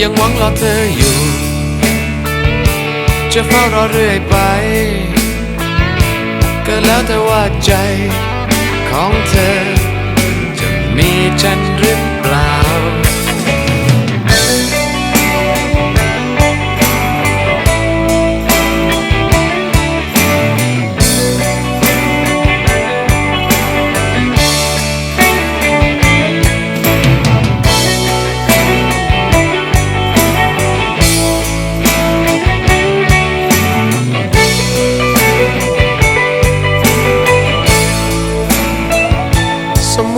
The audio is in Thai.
ยังหวังรอเธออยู่ จะเฝ้ารอเรื่อยไปก็แล้วแต่ว่าใจของเธอ จะมีฉันหรือ